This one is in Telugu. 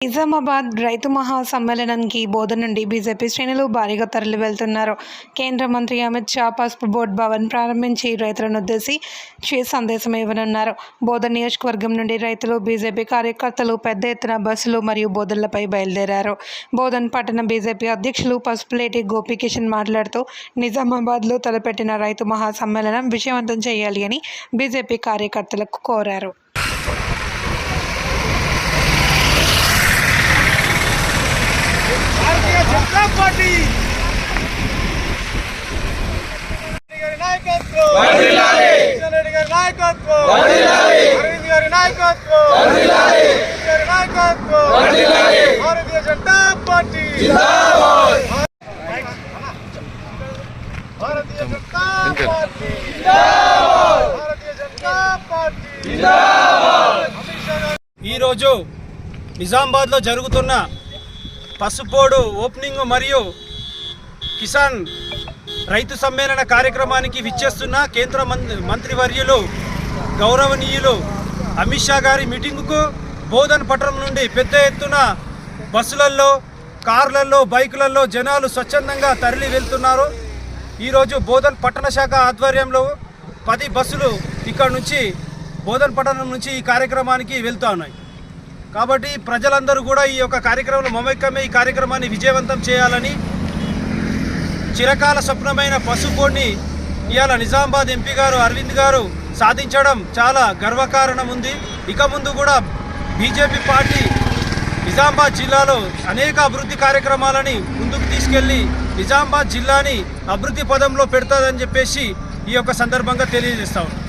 నిజామాబాద్ రైతు మహాసమ్మేళనానికి బోధన నుండి బీజేపీ శ్రేణులు భారీగా తరలి వెళ్తున్నారు కేంద్ర మంత్రి అమిత్ షా పసుపు బోర్డు భవన్ ప్రారంభించి రైతులను ఉద్దేశించి సందేశం ఇవ్వనున్నారు. బోధ నియోజకవర్గం నుండి రైతులు బీజేపీ కార్యకర్తలు పెద్ద ఎత్తున బస్సులు మరియు బోధనలపై బయలుదేరారు. బోధన్ పట్టణ బీజేపీ అధ్యక్షులు పసుపులేటి గోపీకిషన్ మాట్లాడుతూ నిజామాబాద్లో తలపెట్టిన రైతు మహాసమ్మేళనం విజయవంతం చేయాలి అని బీజేపీ కార్యకర్తలకు కోరారు. జనతా పార్టీ నాయకత్వం రెడ్డి గారి నాయకత్వం అరవింద్ గారి నాయకత్వం అరవింద్ గారి నాయకత్వం Bharatiya Janata Party Bharatiya Janata Party Bharatiya Janata Party ఈరోజు నిజామాబాద్లో జరుగుతున్న పసుపోడు ఓపెనింగ్ మరియు కిసాన్ రైతు సమ్మేళన కార్యక్రమానికి విచ్చేస్తున్న కేంద్ర మంత్రివర్యులు గౌరవనీయులు అమిత్ షా గారి మీటింగుకు బోధన్ పట్టణం నుండి పెద్ద ఎత్తున బస్సులలో కార్లలో బైకులలో జనాలు స్వచ్ఛందంగా తరలి వెళ్తున్నారు. ఈరోజు బోధన్ పట్టణ శాఖ ఆధ్వర్యంలో పది బస్సులు ఇక్కడ నుంచి బోధన్ పట్టణం నుంచి ఈ కార్యక్రమానికి వెళ్తా ఉన్నాయి. కాబట్టి ప్రజలందరూ కూడా ఈ యొక్క కార్యక్రమంలో మమైక్యమే ఈ కార్యక్రమాన్ని విజయవంతం చేయాలని చిరకాల స్వప్నమైన పసుపోడిని ఇవాళ నిజామాబాద్ ఎంపీ గారు అరవింద్ గారు సాధించడం చాలా గర్వకారణం ఉంది. ఇక ముందు కూడా బీజేపీ పార్టీ నిజామాబాద్ జిల్లాలో అనేక అభివృద్ధి కార్యక్రమాలని ముందుకు తీసుకెళ్ళి నిజామాబాద్ జిల్లాని అభివృద్ధి పదంలో పెడతాదని చెప్పేసి ఈ యొక్క సందర్భంగా తెలియజేస్తా ఉన్నాం.